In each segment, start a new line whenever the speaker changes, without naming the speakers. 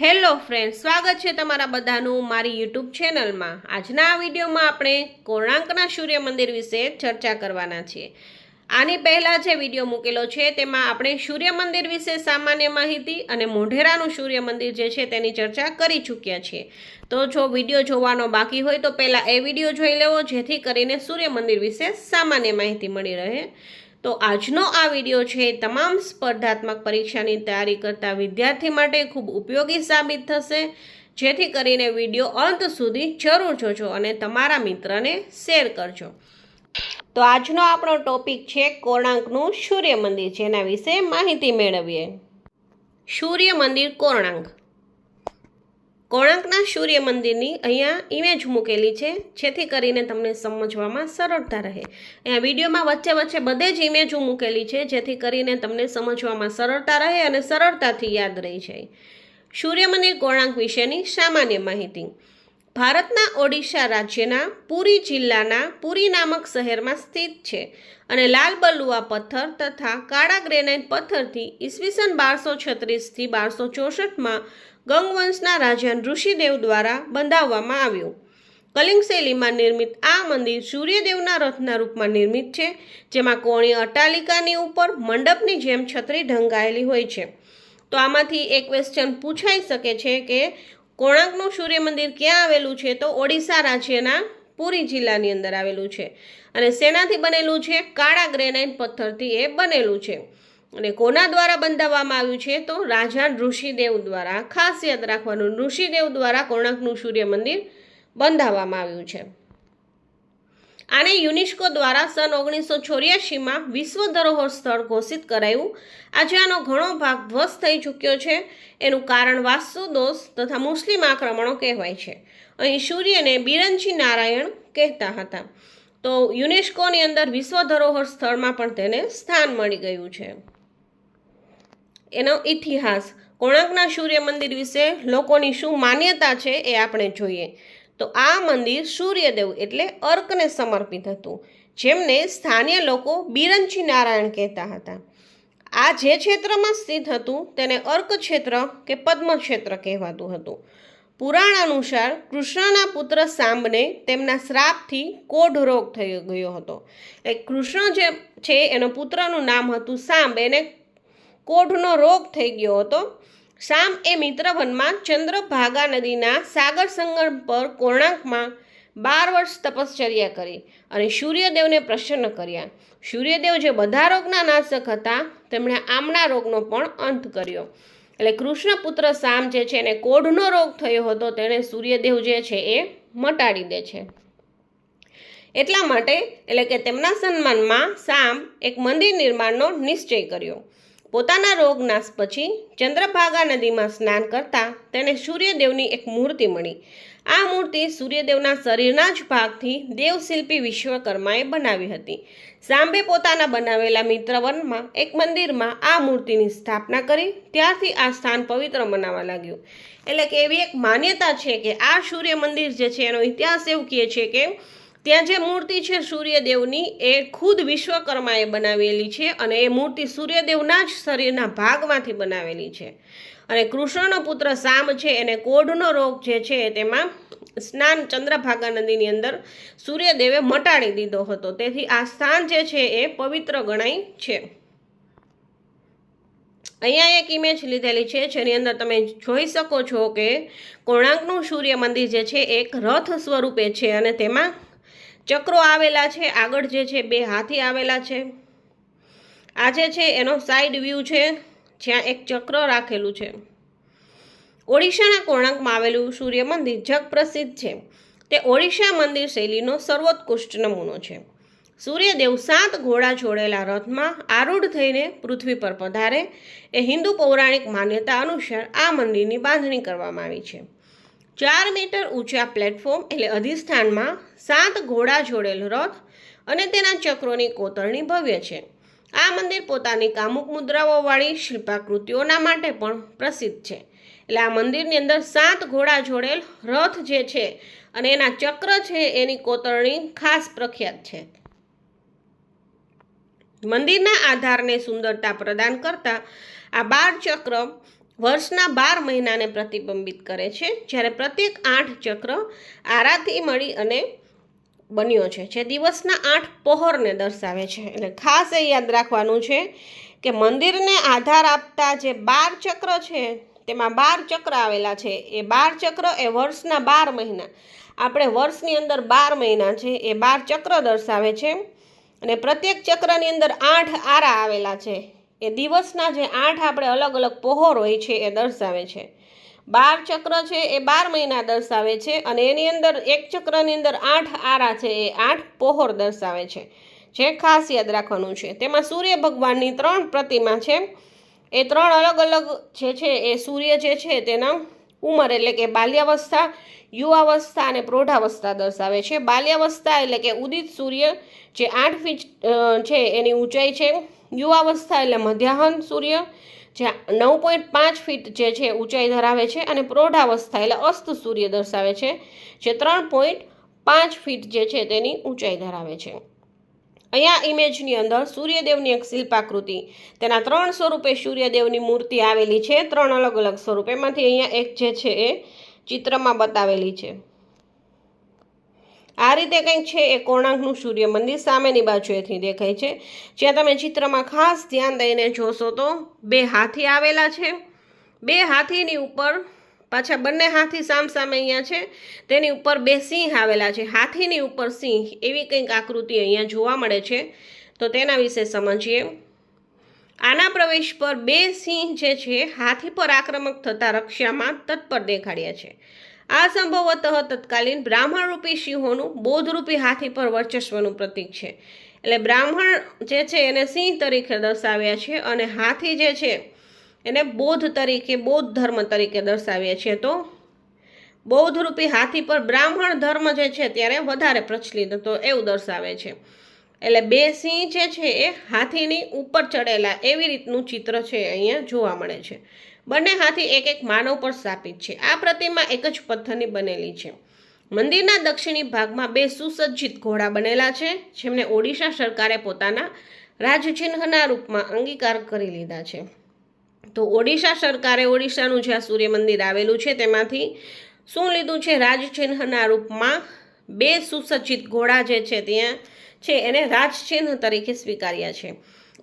Hello friend સ્વાગત છે તમારા બધાનું મારી યુટ્યુબ ચેનલમાં. આજના આ વિડીયોમાં આપણે કોણાંકના સૂર્ય મંદિર વિશે ચર્ચા કરવાના છીએ. આની પહેલાં જે વીડિયો મૂકેલો છે, તેમાં આપણે સૂર્ય મંદિર વિશે સામાન્ય માહિતી અને મોઢેરાનું સૂર્ય મંદિર જે છે, તેની ચર્ચા કરી ચૂક્યા છીએ. તો જો વીડિયો જોવાનો બાકી હોય, તો પહેલાં એ વીડિયો જોઈ લેવો, જેથી કરીને સૂર્ય મંદિર વિશે સામાન્ય માહિતી મળી રહે. તો આજનો આ વીડિયો છે તમામ સ્પર્ધાત્મક પરીક્ષાની તૈયારી કરતા વિદ્યાર્થી માટે ખૂબ ઉપયોગી સાબિત થશે. જેથી કરીને વીડિયો અંત સુધી જરૂર જોજો અને તમારા મિત્રને શેર કરજો. તો આજનો આપણો ટોપિક છે કોણાંકનું સૂર્ય મંદિર જેના વિશે માહિતી મેળવીએ. સૂર્ય મંદિર કોણાંક કોણાંકના સૂર્ય મંદિરની અહીંયા ઇમેજ મૂકેલી છે, જેથી કરીને તમને સમજવામાં સરળતા રહે. અહીંયા વિડીયોમાં વચ્ચે વચ્ચે બધે જ ઇમેજો મૂકેલી છે, જેથી કરીને તમને સમજવામાં સરળતા રહે અને સરળતાથી યાદ રહી જાય. સૂર્ય મંદિર કોણાંક વિશેની સામાન્ય માહિતી. ભારતના ઓડિશા રાજ્યના પુરી જિલ્લાના પુરી નામક શહેરમાં સ્થિત છે અને લાલ બલુઆ પથ્થર તથા કાળા ગ્રેનાઇટ પથ્થરથી ઈસવીસન બારસો છત્રીસથી બારસો ચોસઠમાં ગંગવંશના રાજા ઋષિદેવ દ્વારા બંધાવવામાં આવ્યું. કલિંગ શૈલીમાં નિર્મિત આ મંદિર સૂર્યદેવના રથના રૂપમાં નિર્મિત છે, જેમાં કોણી અટાલિકાની ઉપર મંડપની જેમ છત્રી ઢંકાયેલી હોય છે. તો આમાંથી એક ક્વેશ્ચન પૂછાઈ શકે છે કે કોણાર્કનું સૂર્ય મંદિર ક્યાં આવેલું છે? તો ઓડિશા રાજ્યના પુરી જિલ્લાની અંદર આવેલું છે. અને શેનાથી બનેલું છે? કાળા ગ્રેનાઇટ પથ્થરથી એ બનેલું છે. અને કોના દ્વારા બંધાવવામાં આવ્યું છે તો રાજા ઋષિદેવ દ્વારા. ખાસ યાદ રાખવાનું ઋષિદેવ દ્વારા કોણકનું સૂર્ય મંદિર બંધાવવામાં આવ્યું છે. આને યુનેસ્કો દ્વારા સન ઓગણીસો ચોર્યાસીમાં વિશ્વ ધરોહર સ્થળ ઘોષિત કરાયું. આજે આનો ઘણો ભાગ ધ્વસ્ત થઈ ચૂક્યો છે. એનું કારણ વાસ્તુ દોષ તથા મુસ્લિમ આક્રમણો કહેવાય છે. અહીં સૂર્યને બિરંજી નારાયણ કહેતા હતા. તો યુનેસ્કોની અંદર વિશ્વ ધરોહર સ્થળમાં પણ તેને સ્થાન મળી ગયું છે. એનો ઇતિહાસ. કોણાર્કના સૂર્ય મંદિર વિશે લોકોની શું માન્યતા છે એ આપણે જોઈએ. તો આ મંદિર સૂર્યદેવ એટલે અર્કને સમર્પિત હતું, જેમને સ્થાનીય લોકો બિરંચી નારાયણ કહેતા હતા. આ જે ક્ષેત્રમાં સ્થિત હતું તેને અર્ક ક્ષેત્ર કે પદ્મ ક્ષેત્ર કહેવાતું હતું. પુરાણ અનુસાર કૃષ્ણના પુત્ર સાંબને તેમના શ્રાપથી કોઢ રોગ થઈ ગયો હતો. એ કૃષ્ણ જે છે એનો પુત્રનું નામ હતું સાંબ, એને કોઢનો રોગ થઈ ગયો હતો. શામ એ મિત્રવનમાં ચંદ્રભાગા નદીના સાગર સંગમ પર કોણાંકમાં બાર વર્ષ તપશ્ચર્યા કરી અને સૂર્યદેવને પ્રસન્ન કર્યા. સૂર્યદેવ જે બધા રોગના નાશક હતા, તેમણે આમના રોગનો પણ અંત કર્યો. એટલે કૃષ્ણ પુત્ર શામ જે છે એને કોઢનો રોગ થયો હતો, તેણે સૂર્યદેવ જે છે એ મટાડી દે છે. એટલા માટે એટલે કે તેમના સન્માનમાં શામ એક મંદિર નિર્માણનો નિશ્ચય કર્યો. પોતાના રોગ નાશ પછી ચંદ્રભાગા નદીમાં સ્નાન કરતા તેને સૂર્યદેવની એક મૂર્તિ મળી. આ મૂર્તિ સૂર્યદેવના શરીરના જ ભાગથી દેવશિલ્પી વિશ્વકર્માએ બનાવી હતી. સાંભે પોતાના બનાવેલા મિત્રવનમાં એક મંદિરમાં આ મૂર્તિની સ્થાપના કરી, ત્યારથી આ સ્થાન પવિત્ર મનાવા લાગ્યું. એટલે કે એવી એક માન્યતા છે કે આ સૂર્ય મંદિર જે છે એનો ઇતિહાસ એવું કહે છે કે ત્યાં જે મૂર્તિ છે સૂર્યદેવની, એ ખુદ વિશ્વકર્માએ બનાવેલી છે અને એ મૂર્તિ સૂર્યદેવના જ શરીરના ભાગમાંથી બનાવેલી છે. અને કૃષ્ણનો પુત્ર શામ છે, એને કોઢનો રોગ જે છે, તેમાં સ્નાન ચંદ્રભાગા નદીની અંદર સૂર્યદેવે મટાડી દીધો હતો. તેથી આ સ્થાન જે છે, એ પવિત્ર ગણાય છે. અહીંયા એક ઇમેજ લીધેલી છે, જેની અંદર તમે જોઈ શકો છો કે કોણાર્કનું સૂર્ય મંદિર જે છે, એક રથ સ્વરૂપે છે અને તેમાં ચક્રો આવેલા છે, આગળ જે છે બે હાથી આવેલા છે. આ જે છે એનો સાઈડ વ્યૂ છે, જ્યાં એક ચક્ર રાખેલું છે. ઓડિશાના કોણાંકમાં આવેલું સૂર્ય મંદિર જગ પ્રસિદ્ધ છે. તે ઓડિશા મંદિર શૈલીનો સર્વોત્કૃષ્ટ નમૂનો છે. સૂર્યદેવ સાત ઘોડા જોડેલા રથમાં આરૂઢ થઈને પૃથ્વી પર પધારે. એ હિન્દુ પૌરાણિક માન્યતા અનુસાર આ મંદિરની બાંધણી કરવામાં આવી છે. ચાર મીટર ઊંચા પ્લેટફોર્મ એટલે અધિષ્ઠાનમાં સાત ઘોડા જોડેલ રથ અને તેના ચક્રોની કોતરણી ભવ્ય છે. આ મંદિર પોતાની કામુક મુદ્રાઓવાળી શિલ્પાકૃતિઓના માટે પણ પ્રસિદ્ધ છે. એટલે આ મંદિરની અંદર સાત ઘોડા જોડેલ રથ જે છે અને એના ચક્ર છે એની કોતરણી ખાસ પ્રખ્યાત છે. મંદિરના આધારને સુંદરતા પ્રદાન કરતા આ બાર ચક્ર વર્ષના બાર મહિનાને પ્રતિબિંબિત કરે છે, જ્યારે પ્રત્યેક આઠ ચક્ર આરાથી મળી અને બન્યો છે, જે દિવસના આઠ પહોરને દર્શાવે છે. એટલે ખાસ એ યાદ રાખવાનું છે કે મંદિરને આધાર આપતા જે બાર ચક્ર છે, તેમાં બાર ચક્ર આવેલા છે. એ બાર ચક્ર એ વર્ષના બાર મહિના. આપણે વર્ષની અંદર બાર મહિના છે, એ બાર ચક્ર દર્શાવે છે. અને પ્રત્યેક ચક્રની અંદર આઠ આરા આવેલા છે. એ દિવસના જે આઠ આપણે અલગ અલગ પહોર હોય છે એ દર્શાવે છે. બાર ચક્ર છે એ બાર મહિના દર્શાવે છે અને એની અંદર એક ચક્રની અંદર આઠ આરા છે એ આઠ પહોર દર્શાવે છે. જે ખાસ યાદ રાખવાનું છે. તેમાં સૂર્ય ભગવાનની ત્રણ પ્રતિમા છે. એ ત્રણ અલગ અલગ જે છે એ સૂર્ય જે છે તેના ઉંમર એટલે કે બાલ્યાવસ્થા, યુવાવસ્થા અને પ્રૌઢાવસ્થા દર્શાવે છે. બાલ્યાવસ્થા એટલે કે ઉદિત સૂર્ય જે આઠ ફીટ છે એની ઊંચાઈ છે યુવાવસ્થા એટલે મધ્યાહન સૂર્ય જે નવ પોઈન્ટ પાંચ ફીટ જે છે ઊંચાઈ ધરાવે છે અને પ્રૌઢાવસ્થા એટલે અસ્ત સૂર્ય દર્શાવે છે, જે ત્રણ પોઈન્ટ પાંચ ફીટ જે છે તેની ઊંચાઈ ધરાવે છે. અહીંયા ઇમેજની અંદર સૂર્યદેવની એક શિલ્પાકૃતિ, તેના ત્રણ સ્વરૂપે સૂર્યદેવની મૂર્તિ આવેલી છે, ત્રણ અલગ અલગ સ્વરૂપ. એમાંથી અહીંયા એક જે છે એ ચિત્રમાં બતાવેલી છે. આ રીતે કંઈક છે, એ કોણાંકનું સૂર્ય મંદિર સામેની બાજુએથી દેખાય છે. જ્યાં તમે ચિત્રમાં ખાસ ધ્યાન દઈને જોશો તો બે હાથી આવેલા છે. બે હાથીની ઉપર પાછા બંને હાથી સામસામે અહીંયા છે. તેની ઉપર બે સિંહ આવેલા છે. હાથીની ઉપર સિંહ એવી કંઈક આકૃતિ અહીંયા જોવા મળે છે. તો તેના વિશે સમજીએ. આના પ્રવેશ પર બે સિંહ જે છે, હાથી પર આક્રમક થતા રક્ષામાં તત્પર દેખાડ્યા છે. આ સંભવતઃ તત્કાલીન બ્રાહ્મણરૂપી સિંહોનું બોધરૂપી હાથી પર વર્ચસ્વનું પ્રતીક છે. એટલે બ્રાહ્મણ જે છે એને સિંહ તરીકે દર્શાવ્યા છે અને હાથી જે છે એને બૌદ્ધ તરીકે બૌદ્ધ ધર્મ તરીકે દર્શાવ્યા છે. તો બૌદ્ધરૂપી હાથી પર બ્રાહ્મણ ધર્મ જે છે ત્યારે વધારે પ્રચલિત હતો એવું દર્શાવે છે. એટલે બે સિંહ જે છે એ હાથીની ઉપર ચડેલા એવી રીતનું ચિત્ર છે અહીંયા જોવા મળે છે. બંને હાથી એક એક માનવ પર સ્થાપિત છે. આ પ્રતિમા એક જ પથ્થરની બનેલી છે. મંદિરના દક્ષિણી ભાગમાં બે સુસજ્જિત ઘોડા બનેલા છે, જેમને ઓડિશા સરકારે પોતાના રાજચિહ્નના રૂપમાં અંગીકાર કરી લીધા છે. તો ઓડિશા સરકારે ઓડિશાનું જ્યાં સૂર્ય મંદિર આવેલું છે, તેમાંથી શું લીધું છે? રાજચિહ્નના રૂપમાં બે સુસજ્જિત ઘોડા જે છે, ત્યાં છે, એને રાજચિહ્ન તરીકે સ્વીકાર્યા છે.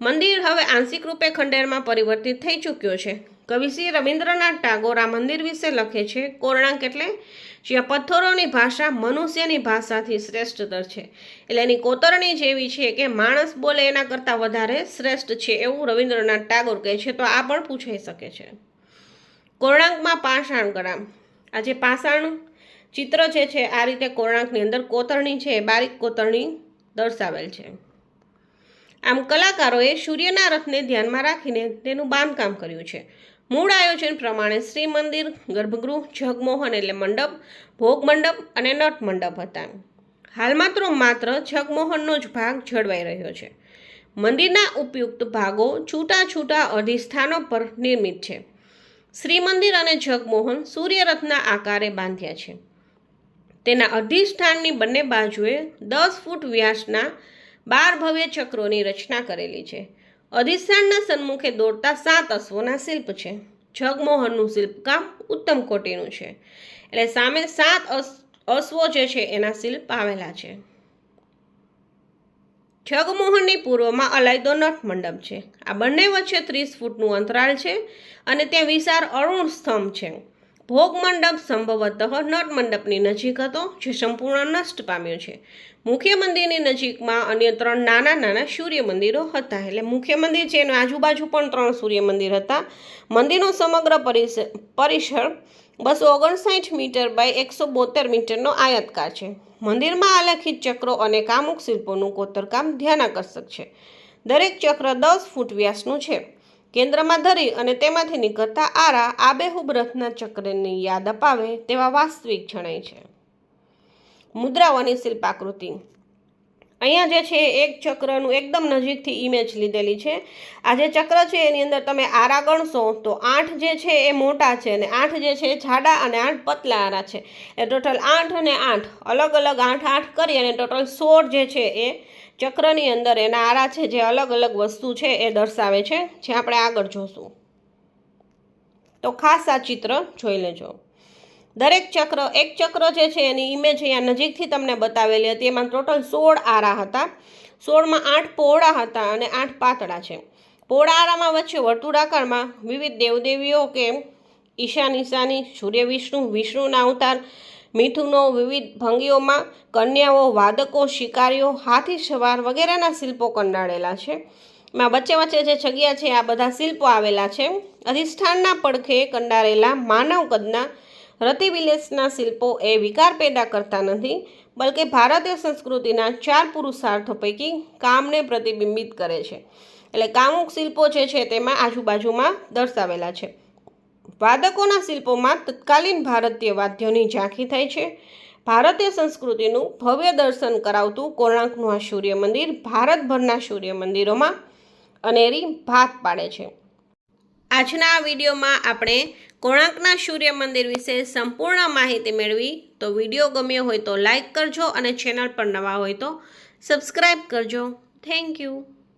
મંદિર હવે આંશિક રૂપે ખંડેરમાં પરિવર્તિત થઈ ચૂક્યો છે. કવિ શ્રી રવિન્દ્રનાથ ટાગોર આ મંદિર વિશે લખે છે કોર્ણાંક એટલે જ્યાં પથ્થરોની ભાષા મનુષ્યની ભાષાથી શ્રેષ્ઠતર છે. એટલે એની કોતરણી જેવી છે કે માણસ બોલે એના કરતાં વધારે શ્રેષ્ઠ છે એવું રવિન્દ્રનાથ ટાગોર કહે છે. તો આ પણ પૂછાઈ શકે છે. કોર્ણાંકમાં પાષાણ ગ્રામ આ જે પાષાણ ચિત્ર જે છે, આ રીતે કોર્ણાંકની અંદર કોતરણી છે બારીક કોતરણી દર્શાવેલ છે. આમ કલાકારોએ સૂર્યના રથને ધ્યાનમાં રાખીને તેનું બાંધકામ કર્યું છે. મૂળ આયોજન પ્રમાણે શ્રી મંદિર ગર્ભગૃહ, જગમોહન એટલે મંડપ, ભોગ મંડપ અને નટ મંડપ હતા. હાલમાં તો માત્ર જગમોહનનો જ ભાગ જળવાઈ રહ્યો છે. મંદિરના ઉપયુક્ત ભાગો છૂટા છૂટા અધિષ્ઠાનો પર નિર્મિત છે. શ્રી મંદિર અને જગમોહન સૂર્યરથના આકારે બાંધ્યા છે. તેના અધિષ્ઠાનની બંને બાજુએ દસ ફૂટ વ્યાસના બાર ભવ્ય ચક્રોની રચના કરેલી છે. અધિષ્ઠાનના સન્મુખે દોડતા સાત અશ્વોના શિલ્પ છે. જગમોહનનું શિલ્પકામ ઉત્તમ કોટીનું છે. એટલે સામે સાત અશ- અશ્વો જે છે એના શિલ્પ આવેલા છે. જગમોહનની પૂર્વમાં અલાયદો નટ મંડપ છે. આ બંને વચ્ચે ત્રીસ ફૂટનું અંતરાલ છે અને ત્યાં વિશાળ અરુણ સ્તંભ છે. ભોગ મંડપ સંભવતઃ નટ મંડપની નજીક હતો, જે સંપૂર્ણ નષ્ટ પામ્યો છે. મુખ્ય મંદિરની નજીકમાં અન્ય ત્રણ નાના નાના સૂર્ય મંદિરો હતા. એટલે મુખ્ય મંદિર છે, એની આજુબાજુ પણ ત્રણ સૂર્ય મંદિર હતા. મંદિરનો સમગ્ર પરિસર બસો ઓગણસાઠ મીટર બાય એકસો બોતેર મીટરનો આયતકાર છે. મંદિરમાં આલેખિત ચક્રો અને કામુક શિલ્પોનું કોતરકામ ધ્યાન આકર્ષક છે. દરેક ચક્ર દસ ફૂટ વ્યાસનું છે. કેન્દ્રમાં ધરી અને તેમાંથી નીકળતા આરા આબેહૂબ રથના ચક્રની યાદ અપાવે તેવા વાસ્તવિક જણાય છે. મુદ્રાઓની શિલ્પાકૃતિ. અહીંયા જે છે એક ચક્રનું એકદમ નજીકથી ઇમેજ લીધેલી છે. આ જે ચક્ર છે એની અંદર તમે આરા ગણશો તો આઠ જે છે એ મોટા છે અને આઠ જે છે જાડા અને આઠ પતલા આરા છે. એ ટોટલ આઠ અને આઠ. અલગ અલગ આઠ આઠ કરી અને ટોટલ સોળ જે છે એ ચક્રની અંદર એના આરા છે જે અલગ અલગ વસ્તુ છે એ દર્શાવે છે, જે આપણે આગળ જોશું. તો ખાસ આ ચિત્ર જોઈ લેજો. દરેક ચક્ર, એક ચક્ર જે છે એની ઇમેજ અહીંયા નજીકથી તમને બતાવેલી હતી. એમાં ટોટલ સોળ આરા હતા. સોળમાં આઠ પહોળા હતા અને આઠ પાતળા છે. પહોળા આરામાં વચ્ચે વર્તુળાકારમાં વિવિધ દેવદેવીઓ કે ઈશાન ઈશાની સૂર્ય વિષ્ણુ, વિષ્ણુના અવતાર મિથુનો વિવિધ ભંગીઓમાં કન્યાઓ, વાદકો, શિકારીઓ, હાથી સવાર વગેરેના શિલ્પો કંડાળેલા છે. એમાં વચ્ચે વચ્ચે જે જગ્યા છે, આ બધા શિલ્પો આવેલા છે. અધિષ્ઠાનના પડખે કંડારેલા માનવ કદના રતિવિલેસના શિલ્પો એ વિકાર પેદા કરતા નથી, બલકે ભારતીય સંસ્કૃતિના ચાર પુરુષાર્થો પૈકી કામને પ્રતિબિંબિત કરે છે. એટલે કામુક શિલ્પો જે છે, તેમાં આજુબાજુમાં દર્શાવેલા છે. વાદકોના શિલ્પોમાં તત્કાલીન ભારતીય વાદ્યોની ઝાંખી થાય છે. ભારતીય સંસ્કૃતિનું ભવ્ય દર્શન કરાવતું કોણાર્કનું આ સૂર્ય મંદિર ભારતભરના સૂર્ય મંદિરોમાં અનેરી ભાત પાડે છે. આજના આ વિડીયોમાં આપણે કોણાર્કના સૂર્ય મંદિર વિશે સંપૂર્ણ માહિતી મેળવી. તો વીડિયો ગમ્યો હોય તો લાઇક કરજો અને ચેનલ પર નવા હોય તો સબસ્ક્રાઈબ કરજો. Thank you.